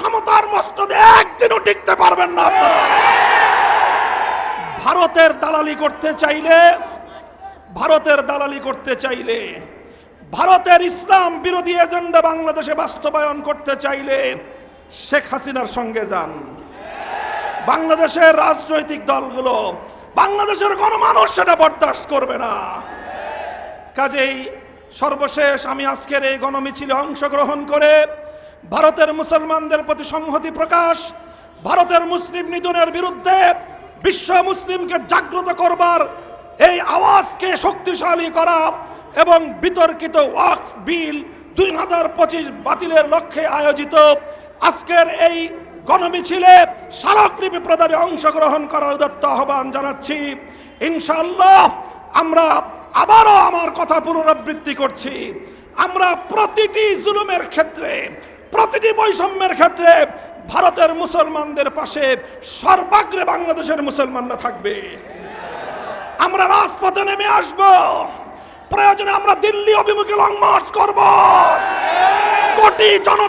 ক্ষমতার মস্তদে একদিনও টিকতে পারবেন না আপনারা। ভারতের দালালি করতে চাইলে, ভারতের দালালি করতে চাইলে, ভারতের ইসলাম বিরোধী এজেন্ডা বাংলাদেশে বাস্তবায়ন করতে চাইলে শেখ হাসিনার সঙ্গে যান। বাংলাদেশের রাজনৈতিক দলগুলো বাংলাদেশের কোনো মানুষ সেটা বরদাস্ত করবে না। কাজেই সর্বশেষ আমি আজকের এই গণমিছিলে অংশগ্রহণ করে ভারতের মুসলমানদের প্রতি সংহতি প্রকাশ, ভারতের মুসলিম নিধনের বিরুদ্ধে বিশ্ব মুসলিমকে জাগ্রত করবার এই আওয়াজকে শক্তিশালী করা এবং বিতর্কিত ওয়াকফ বিল দুই হাজার পঁচিশ বাতিলের লক্ষ্যে আয়োজিত আজকের এই গণমিছিলে স্মারকলিপি প্রদানে অংশগ্রহণ করার উদত্ত আহ্বান জানাচ্ছি। ইনশাল্লাহ আমরা আবারও আমার কথা পুনরাবৃত্তি করছি। আমরা প্রতিটি জুলুমের ক্ষেত্রে প্রতিটি বৈষম্যের ক্ষেত্রে ভারতের মুসলমানদের পাশে সর্বাগ্রে বাংলাদেশের মুসলমানরা থাকবে। আমরা রাজপথে নেমে আসব। প্রয়োজনে আমরা দিল্লি অভিমুখে লং মার্চ করব। কোটি জনতা